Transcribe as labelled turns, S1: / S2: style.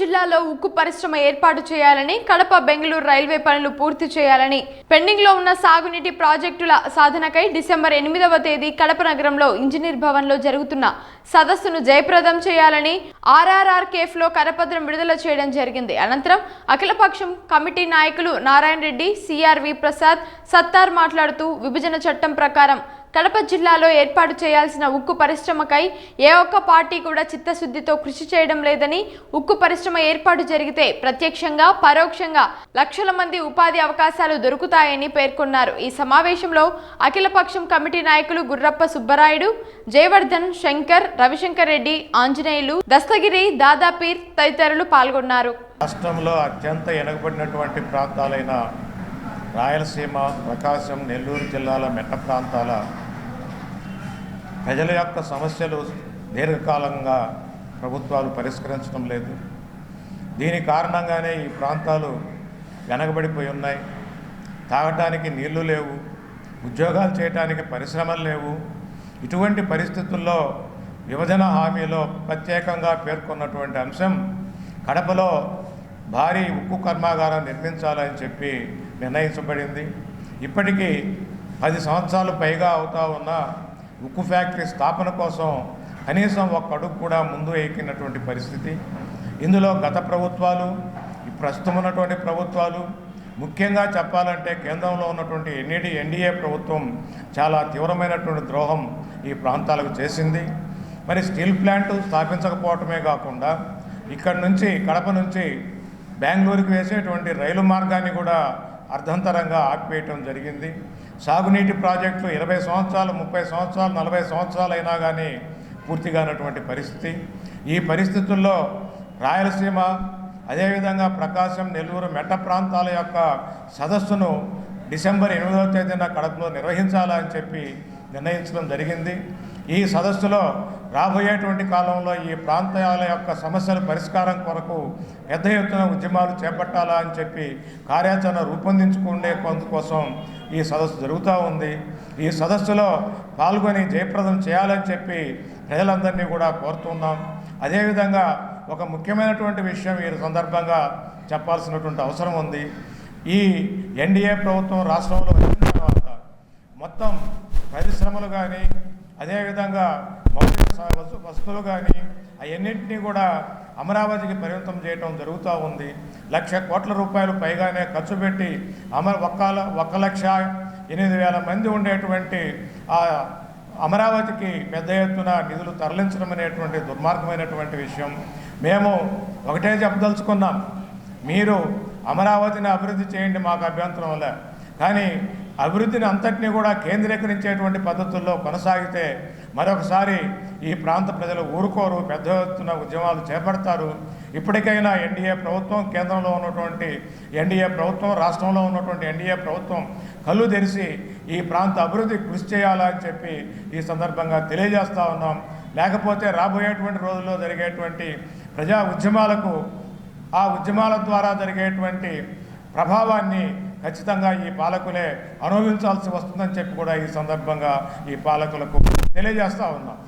S1: జిల్లాలో ఉక్కు పరిశ్రమ ఏర్పాటు చేయాలని కడప బెంగళూరు రైల్వే పనులు పూర్తి చేయాలని. పెండింగ్లో ఉన్న సాగునీటి ప్రాజెక్టుల సాధనకై డిసెంబర్ ఎనిమిదవ తేదీ కడప నగరంలో ఇంజనీర్ భవన్లో జరుగుతున్న సదస్సును జయప్రదం చేయాలని ఆర్ఆర్ఆర్ కేఫ్లో కరపత్రం విడుదల చేయడం జరిగింది. అనంతరం అఖిలపక్షం కమిటీ నాయకులు నారాయణ రెడ్డి సిఆర్వి ప్రసాద్ సత్తార్ మాట్లాడుతూ విభజన చట్టం ప్రకారం కడప జిల్లాలో ఏర్పాటు చేయాల్సిన ఉక్కు పరిశ్రమకై ఏ ఒక్క పార్టీ కూడా చిత్తశుద్ధితో కృషి చేయడం లేదని ఉక్కు పరిశ్రమ ఏర్పాటు జరిగితే ప్రత్యక్షంగా పరోక్షంగా లక్షల మంది ఉపాధి అవకాశాలు దొరుకుతాయని పేర్కొన్నారు. ఈ సమావేశంలో అఖిలపక్షం కమిటీ నాయకులు గుర్రప్ప సుబ్బరాయుడు జయవర్ధన్ శంకర్ రవిశంకర్ రెడ్డి ఆంజనేయులు దస్తగిరి దాదాపీర్ తదితరులు పాల్గొన్నారు.
S2: రాష్ట్రంలో అత్యంత వెనుకబడినటువంటి ప్రాంతాలైన రాయలసీమ ప్రకాశం నెల్లూరు జిల్లాల మెట్ట ప్రాంతాల ప్రజల యొక్క సమస్యలు దీర్ఘకాలంగా ప్రభుత్వాలు పరిష్కరించడం లేదు. దీని కారణంగానే ఈ ప్రాంతాలు వెనకబడిపోయి ఉన్నాయి. తాగటానికి నీళ్ళు లేవు. ఉద్యోగాలు చేయడానికి పరిశ్రమలు లేవు. ఇటువంటి పరిస్థితుల్లో విభజన హామీలో ప్రత్యేకంగా పేర్కొన్నటువంటి అంశం కడపలో భారీ ఉక్కు కర్మాగారం నిర్మించాలని చెప్పి నిర్ణయించబడింది. ఇప్పటికీ పది సంవత్సరాలు పైగా అవుతా ఉన్న ఉక్కు ఫ్యాక్టరీ స్థాపన కోసం కనీసం ఒక్క అడుగు కూడా ముందు ఎక్కినటువంటి పరిస్థితి. ఇందులో గత ప్రభుత్వాలు ప్రస్తుతం ఉన్నటువంటి ప్రభుత్వాలు ముఖ్యంగా చెప్పాలంటే కేంద్రంలో ఉన్నటువంటి ఎన్ఈడి ఎన్డీఏ ప్రభుత్వం చాలా తీవ్రమైనటువంటి ద్రోహం ఈ ప్రాంతాలకు చేసింది. మరి స్టీల్ ప్లాంట్ స్థాపించకపోవటమే కాకుండా ఇక్కడ నుంచి కడప నుంచి బెంగళూరుకు వేసేటువంటి రైలు మార్గాన్ని కూడా అర్ధంతరంగా ఆపివేయటం జరిగింది. సాగునీటి ప్రాజెక్టులు ఇరవై సంవత్సరాలు ముప్పై సంవత్సరాలు నలభై సంవత్సరాలు అయినా కానీ పూర్తిగానటువంటి పరిస్థితి. ఈ పరిస్థితుల్లో రాయలసీమ అదేవిధంగా ప్రకాశం నెల్లూరు మెట్ట ప్రాంతాల యొక్క సదస్సును డిసెంబర్ ఎనిమిదవ తేదీన కడపలో నిర్వహించాలని చెప్పి నిర్ణయించడం జరిగింది. ఈ సదస్సులో రాబోయేటువంటి కాలంలో ఈ ప్రాంతాల యొక్క సమస్యల పరిష్కారం కొరకు పెద్ద ఎత్తున ఉద్యమాలు చేపట్టాలా అని చెప్పి కార్యాచరణ రూపొందించుకునే కోసం ఈ సదస్సు జరుగుతూ ఉంది. ఈ సదస్సులో పాల్గొని జయప్రదం చేయాలని చెప్పి ప్రజలందరినీ కూడా కోరుతున్నాం. అదేవిధంగా ఒక ముఖ్యమైనటువంటి విషయం ఈ సందర్భంగా చెప్పాల్సినటువంటి అవసరం ఉంది. ఈ ఎన్డీఏ ప్రభుత్వం రాష్ట్రంలో వచ్చిన తర్వాత మొత్తం పరిశ్రమలు కానీ అదేవిధంగా మౌలిక వస్తువులు కానీ అవన్నింటినీ కూడా అమరావతికి పరిమితం చేయడం జరుగుతూ ఉంది. లక్ష కోట్ల రూపాయలు పైగానే ఖర్చు పెట్టి అమర ఒక్క ల- ఒక్క లక్ష ఎనిమిది వేల మంది ఉండేటువంటి ఆ అమరావతికి పెద్ద ఎత్తున నిధులు తరలించడం అనేటువంటి దుర్మార్గమైనటువంటి విషయం. మేము ఒకటే చెప్పదలుచుకున్నాం. మీరు అమరావతిని అభివృద్ధి చేయండి మాకు అభ్యంతరం వల్ల కానీ అభివృద్ధిని అంతటినీ కూడా కేంద్రీకరించేటువంటి పద్ధతుల్లో కొనసాగితే మరొకసారి ఈ ప్రాంత ప్రజలు ఊరుకోరు పెద్ద ఎత్తున ఉద్యమాలు చేపడతారు. ఇప్పటికైనా ఎన్డీఏ ప్రభుత్వం కేంద్రంలో ఉన్నటువంటి ఎన్డీఏ ప్రభుత్వం రాష్ట్రంలో ఉన్నటువంటి ఎన్డీఏ ప్రభుత్వం కళ్ళు తెరిచి ఈ ప్రాంత అభివృద్ధి కృషి చేయాలని చెప్పి ఈ సందర్భంగా తెలియజేస్తూ ఉన్నాం. లేకపోతే రాబోయేటువంటి రోజుల్లో జరిగేటువంటి ప్రజా ఉద్యమాలకు ఆ ఉద్యమాల ద్వారా జరిగేటువంటి ప్రభావాన్ని ఖచ్చితంగా ఈ పాలకులే అనుభవించాల్సి వస్తుందని చెప్పి కూడా ఈ సందర్భంగా ఈ పాలకులకు తెలియజేస్తూ ఉన్నాం.